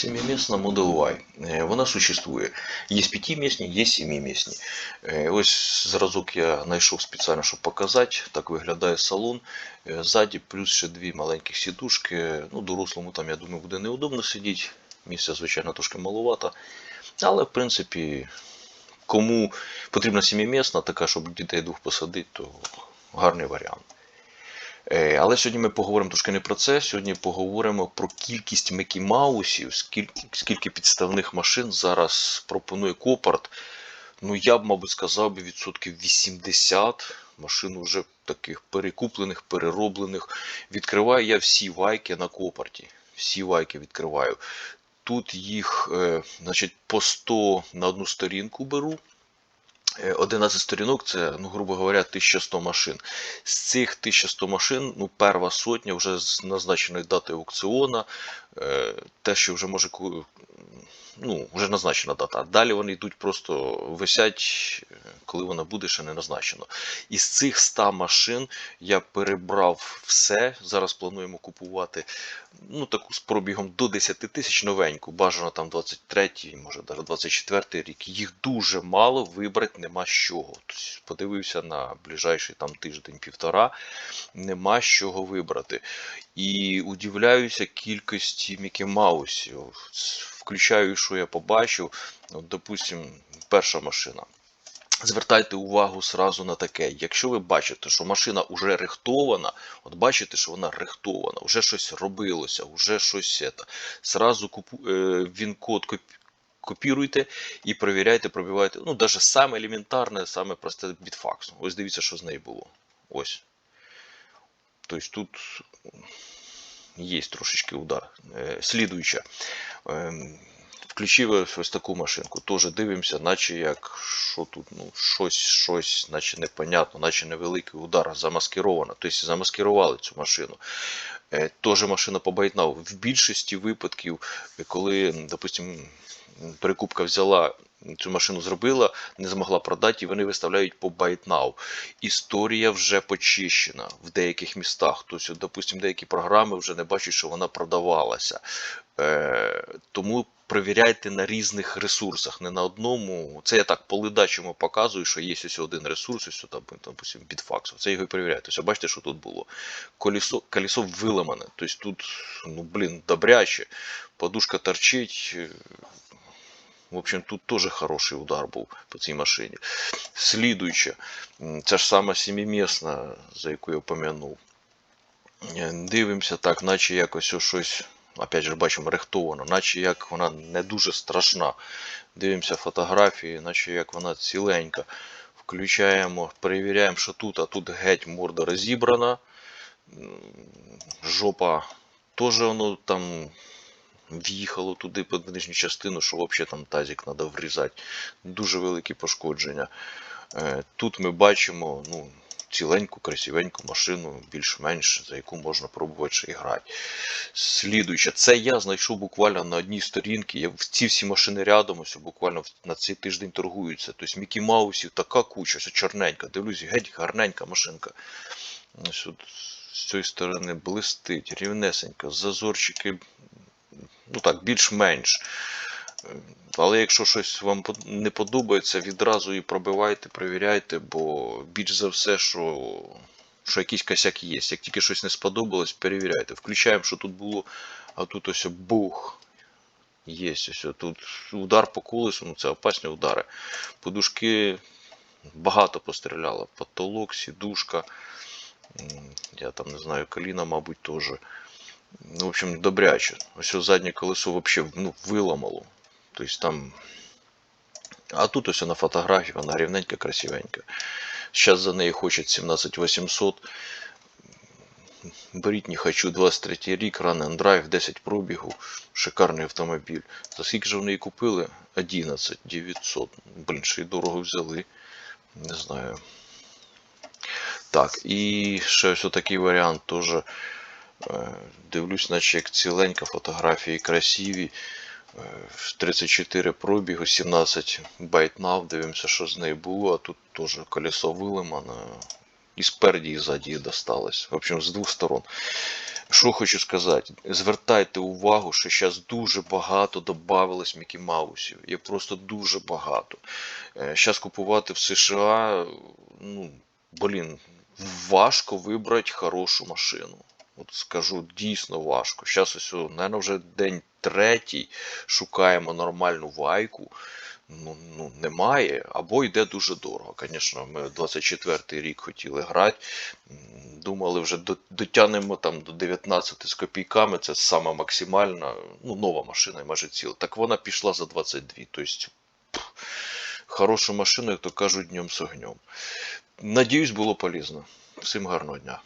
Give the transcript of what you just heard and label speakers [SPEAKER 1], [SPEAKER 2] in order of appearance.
[SPEAKER 1] Семимісна Model Y. Вона существує. Є п'ятимісні, є семимісні. Е, Ось зразок я знайшов спеціально, щоб показати. Так виглядає салон. Ззаді плюс ще дві маленьких сідушки. Ну, дорослому там, я думаю, буде неудобно сидіти. Місця, звичайно, трошки маловато. Але, в принципі, кому потрібна сімімісна, така, щоб дітей двох посадити, то гарний варіант. Е, Але сьогодні ми поговоримо трошки не про це. Сьогодні поговоримо про кількість Мікі Маусів, скільки, скільки підставних машин зараз пропонує Копарт. Ну, я б, мабуть, сказав би відсотків 80 машин вже таких перекуплених, перероблених. Відкриваю я всі вайки на Копарті. Всі вайки відкриваю. Тут їх, е, значить, по 100 на одну сторінку беру. Е, 11 сторінок це, ну, грубо говоря, 1100 машин. З цих 1100 машин, ну, перва сотня вже з назначеної дати аукціона, е, те, що вже може ну, вже назначена дата. А далі вони йдуть просто висять, е, коли вона буде, ще не назначено. Із цих 100 машин я перебрав все. Зараз плануємо купувати ну, таку з пробігом до 10 тисяч новеньку. Бажано там 23, може навіть 24 рік. Їх дуже мало, вибрати нема з чого. Тобто, подивився на ближайший там тиждень-півтора, нема з чого вибрати. І удивляюся кількості Мікі Маусів. Включаю, що я побачив. От, допустим, перша машина. Звертайте увагу сразу на таке. Якщо ви бачите, що машина вже рихтована, от бачите, що вона рихтована, вже щось робилося, вже щось це. Сразу купу, е, він код копіруйте і перевіряйте, пробивайте. Ну, навіть саме елементарне, саме просте від факсу. Ось дивіться, що з нею було. Ось. Тобто тут є трошечки удар. Е, слідуюча. Включив ось таку машинку. Теж дивимося, наче як що тут, ну, щось, щось, наче непонятно, наче невеликий удар, замаскировано. Тобто замаскирували цю машину. Е, Теж машина по байтнау. В більшості випадків, е, коли, допустим, перекупка взяла цю машину зробила, не змогла продати, і вони виставляють по ByteNow. Історія вже почищена в деяких містах. Тобто, допустим, деякі програми вже не бачать, що вона продавалася. Е, тому перевіряйте на різних ресурсах, не на одному. Це я так по ледачому показую, що є ось один ресурс, ось там, допустим, Bitfax. Це його і перевіряйте. Ось бачите, що тут було. Колесо, колесо виламане. Тобто тут, ну блін, добряче. Подушка торчить. в общем, тут теж хороший удар був по цій машині. Слідуюча, м, ця ж сама сімімісна, за яку я упомянув. Е, Дивимося так, наче якось щось, опять же, бачимо, рихтовано, наче як вона не дуже страшна. Дивимося фотографії, наче як вона ціленька. Включаємо, перевіряємо, що тут, а тут геть морда розібрана. Жопа теж воно там в'їхало туди під нижню частину, що взагалі там тазик треба врізати. Дуже великі пошкодження. Е, Тут ми бачимо ну, ціленьку, красивеньку машину, більш-менш, за яку можна пробувати ще і грати. Слідуюче, це я знайшов буквально на одній сторінці. Ці всі машини рядом, ось буквально на цей тиждень торгуються. Тобто Мікі Маусів така куча, ось чорненька. Дивлюсь, геть гарненька машинка. Ось от з цієї сторони блистить, рівнесенько, зазорчики ну так, більш-менш. Але якщо щось вам не подобається, відразу і пробивайте, перевіряйте, бо більш за все, що, що якийсь косяк є. Як тільки щось не сподобалось, перевіряйте. Включаємо, що тут було, а тут ось бух. Є ось тут удар по колесу, ну це опасні удари. Подушки багато постріляло. Потолок, сідушка. Я там не знаю, коліна, мабуть, теж. Ну, в общем, добряче. Ось заднє колесо вообще ну, виламало. Тобто там. А тут ось на фотографії вона рівненька, красивенька. Зараз за неї хочуть 17800. Беріть не хочу 23 рік, Run and Drive, 10 пробігу, шикарний автомобіль. За скільки ж вони купили? 11 900. Блін, ще й дорого взяли. Не знаю. Так, і ще ось такий варіант теж. Е, Дивлюсь, наче як ціленька, фотографії красиві. Е, 34 пробігу, 17 байтнав. Дивимося, що з нею було, а тут теж колесо виламане. І спереді, і ззаді досталось. В общем, з двох сторон. Що хочу сказати, звертайте увагу, що зараз дуже багато додавалось Мікі Маусів. Є просто дуже багато. Зараз купувати в США, ну, блін, важко вибрати хорошу машину. От скажу, дійсно важко. Зараз ось, мабуть, вже день третій шукаємо нормальну вайку. Ну, ну, немає, або йде дуже дорого. Звісно, ми 24-й рік хотіли грати. Думали, вже до- дотягнемо там до 19 з копійками, це сама максимальна, ну, нова машина, майже ціла. Так вона пішла за 22. Тобто, хорошу машину, як то кажуть, днем з огнем. Надіюсь, було полезно. Всім гарного дня.